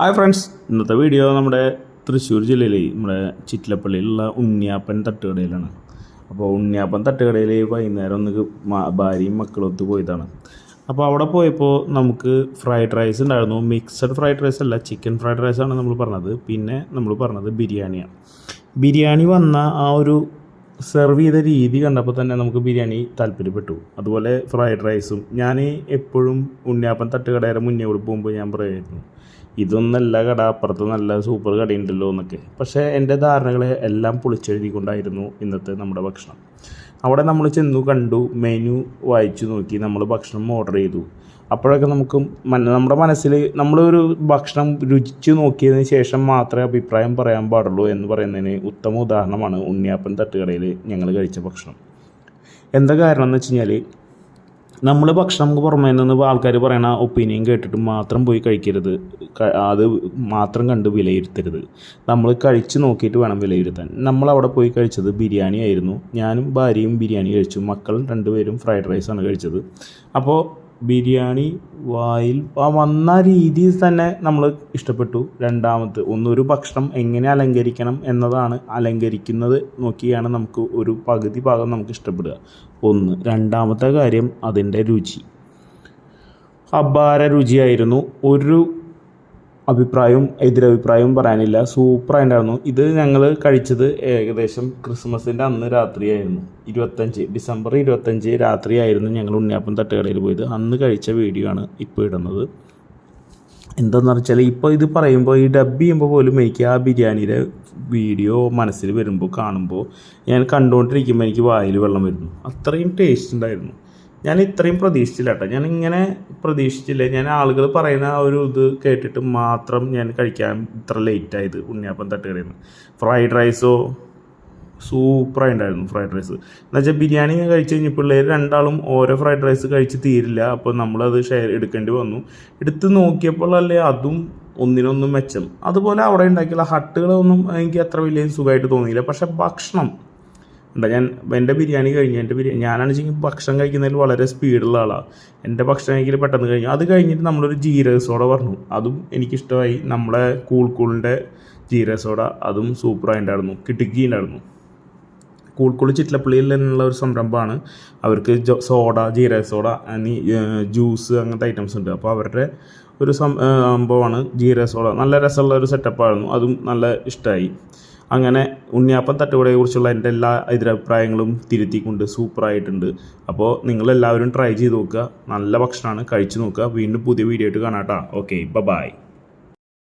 Hi friends ഇന്നത്തെ video നമ്മുടെ തൃശ്ശൂർ ജില്ലയിലെ നമ്മുടെ ചിറ്റിലപ്പള്ളിയിലുള്ള ഉണ്ണിയാപ്പൻ തട്ടുകടയിലാണ്. അപ്പോൾ ഉണ്ണിയാപ്പൻ തട്ടുകടയിൽ വൈകുന്നേരം ഒന്ന് ഭാര്യയും മക്കളും ഒത്ത് പോയതാണ്. അപ്പോൾ അവിടെ പോയപ്പോൾ നമുക്ക് ഫ്രൈഡ് റൈസ് ഉണ്ടായിരുന്നു. മിക്സഡ് ഫ്രൈഡ് റൈസ് അല്ല ചിക്കൻ ഫ്രൈഡ് റൈസാണ് നമ്മൾ പറഞ്ഞത്. പിന്നെ നമ്മൾ പറഞ്ഞത് ബിരിയാണിയാണ്. ബിരിയാണി വന്ന ആ ഒരു സെർവ് ചെയ്ത രീതി കണ്ടപ്പോൾ തന്നെ നമുക്ക് ബിരിയാണി താല്പര്യപ്പെട്ടു. അതുപോലെ ഫ്രൈഡ് റൈസും ഞാൻ എപ്പോഴും ഉണ്ണിയാപ്പൻ തട്ടുകടയുടെ മുന്നേ കൂടി പോകുമ്പോൾ ഞാൻ പറയുമായിരുന്നു ഇതൊന്നല്ല കട അപ്പുറത്ത് നല്ല സൂപ്പർ കടയുണ്ടല്ലോ എന്നൊക്കെ. പക്ഷേ എന്റെ ധാരണകളെ എല്ലാം പൊളിച്ചെഴുതിക്കൊണ്ടായിരുന്നു ഇന്നത്തെ നമ്മുടെ ഭക്ഷണം. അവിടെ നമ്മൾ ചെന്നു കണ്ടു മെനു വായിച്ചു നോക്കി നമ്മൾ ഭക്ഷണം ഓർഡർ ചെയ്തു. അപ്പോഴൊക്കെ നമുക്ക് നമ്മുടെ മനസ്സിൽ നമ്മളൊരു ഭക്ഷണം രുചിച്ച് നോക്കിയതിന് ശേഷം മാത്രമേ അഭിപ്രായം പറയാൻ പാടുള്ളൂ എന്ന് പറയുന്നതിന് ഉത്തമ ഉദാഹരണമാണ് ഉണ്ണിയാപ്പൻ തട്ടുകടയിൽ ഞങ്ങൾ കഴിച്ച ഭക്ഷണം. എന്താ കാരണം എന്ന് വെച്ച് കഴിഞ്ഞാൽ നമ്മൾ ഭക്ഷണം പുറമേ നിന്ന് ആൾക്കാർ പറയുന്ന ഒപ്പീനിയൻ കേട്ടിട്ട് മാത്രം പോയി കഴിക്കരുത്. അത് മാത്രം കണ്ട് വിലയിരുത്തരുത്. നമ്മൾ കഴിച്ച് നോക്കിയിട്ട് വേണം വിലയിരുത്താൻ. നമ്മൾ അവിടെ പോയി കഴിച്ചത് ബിരിയാണി ആയിരുന്നു ഞാനും ഭാര്യയും ബിരിയാണി കഴിച്ചു. മക്കൾ രണ്ടുപേരും ഫ്രൈഡ് റൈസാണ് കഴിച്ചത്. അപ്പോൾ ബിരിയാണി വായിൽ. ആ വന്ന രീതിയിൽ തന്നെ നമ്മൾ ഇഷ്ടപ്പെട്ടു. രണ്ടാമത് ഒന്നൊരു ഭക്ഷണം എങ്ങനെ അലങ്കരിക്കണം എന്നതാണ് അലങ്കരിക്കുന്നത് നോക്കിയാണ് നമുക്ക് ഒരു പകുതി ഭാഗം നമുക്ക് ഇഷ്ടപ്പെടുക. ഒന്ന്. രണ്ടാമത്തെ കാര്യം അതിന്റെ രുചി. അപാര രുചിയായിരുന്നു. ഒരു അഭിപ്രായവും എതിരഭിപ്രായവും പറയാനില്ല. സൂപ്പർ ആയിട്ടായിരുന്നു. ഇത് ഞങ്ങൾ കഴിച്ചത് ഏകദേശം ക്രിസ്മസിന്റെ അന്ന് രാത്രിയായിരുന്നു. ഇരുപത്തഞ്ച് ഡിസംബർ ഇരുപത്തഞ്ച് രാത്രിയായിരുന്നു ഞങ്ങൾ ഉണ്ണിയപ്പം തട്ടുകടയിൽ പോയത്. അന്ന് കഴിച്ച വീഡിയോ ആണ് ഇപ്പോൾ ഇടുന്നത്. എന്താണെന്ന് വെച്ചാൽ ഇപ്പോൾ ഇത് പറയുമ്പോൾ ഈ ഡബ് ചെയ്യുമ്പോൾ പോലും എനിക്ക് ആ ബിരിയാണിയുടെ വീഡിയോ മനസ്സിൽ വരുമ്പോൾ കാണുമ്പോൾ ഞാൻ കണ്ടുകൊണ്ടിരിക്കുമ്പോൾ എനിക്ക് വായിൽ വെള്ളം വരുന്നു. അത്രയും ടേസ്റ്റ് ഉണ്ടായിരുന്നു. ഞാൻ ഇത്രയും പ്രതീക്ഷിച്ചില്ല കേട്ടോ. ഞാൻ ഇങ്ങനെ പ്രതീക്ഷിച്ചില്ല. ഞാൻ ആളുകൾ പറയുന്ന ആ ഒരു ഇത് കേട്ടിട്ട് മാത്രം ഞാൻ കഴിക്കാൻ ഇത്ര ലേറ്റ് ആയത് ഉണ്ണിയപ്പം തട്ടുകടയിൽ നിന്ന് ഫ്രൈഡ് റൈസോ സൂപ്പറായി ഉണ്ടായിരുന്നു ഫ്രൈഡ് റൈസ് എന്നുവെച്ചാൽ ബിരിയാണി ഞാൻ കഴിച്ച് കഴിഞ്ഞ് പിള്ളേർ രണ്ടാളും ഓരോ ഫ്രൈഡ് റൈസ് കഴിച്ച് തീരില്ല. അപ്പോൾ നമ്മളത് ഷെയർ എടുക്കേണ്ടി വന്നു. എടുത്ത് നോക്കിയപ്പോഴല്ലേ അതും ഒന്നിനൊന്നും മെച്ചം. അതുപോലെ അവിടെ ഉണ്ടാക്കിയുള്ള ഹട്ടുകളൊന്നും എനിക്ക് അത്ര വലിയ സുഖമായിട്ട് തോന്നിയില്ല. പക്ഷേ ഭക്ഷണം ഉണ്ട് ഞാൻ എന്റെ ബിരിയാണി കഴിഞ്ഞു എന്റെ ബിരിയാണി ഞാനാണ് വെച്ചെങ്കിൽ ഭക്ഷണം കഴിക്കുന്നതിൽ വളരെ സ്പീഡുള്ള ആളാണ് എന്റെ ഭക്ഷണം കഴിക്കൽ പെട്ടെന്ന് കഴിഞ്ഞു. അത് കഴിഞ്ഞിട്ട് നമ്മളൊരു ജീരക സോഡ പറഞ്ഞു. അതും എനിക്കിഷ്ടമായി. നമ്മളെ കൂൾ കൂളിന്റെ ജീരക സോഡ അതും സൂപ്പറായിട്ടുണ്ടായിരുന്നു കിടുക്കിയിട്ടുണ്ടായിരുന്നു ഉണ്ടായിരുന്നു കൂൾക്കുളി ചിറ്റലപ്പള്ളിയിൽ നിന്നുള്ള ഒരു സംരംഭമാണ്. അവർക്ക് സോഡ ജീരക സോഡ എന്നീ ജ്യൂസ് അങ്ങനത്തെ ഐറ്റംസ് ഉണ്ട്. അപ്പോൾ അവരുടെ ഒരു സംഭവമാണ് ജീരക സോഡ. നല്ല രസമുള്ള ഒരു സെറ്റപ്പായിരുന്നു അതും നല്ല ഇഷ്ടമായി അങ്ങനെ ഉണ്ണിയാപ്പൻ തട്ടുകടയെക്കുറിച്ചുള്ള എന്റെ എല്ലാ എതിരഭിപ്രായങ്ങളും തിരുത്തിക്കൊണ്ട് സൂപ്പറായിട്ടുണ്ട്. അപ്പോൾ നിങ്ങളെല്ലാവരും ട്രൈ ചെയ്ത് നോക്കുക. നല്ല ഭക്ഷണമാണ്. കഴിച്ചു നോക്കുക. വീണ്ടും പുതിയ വീഡിയോ ആയിട്ട് കാണാം കേട്ടോ. ഓക്കെ ബ ബായ്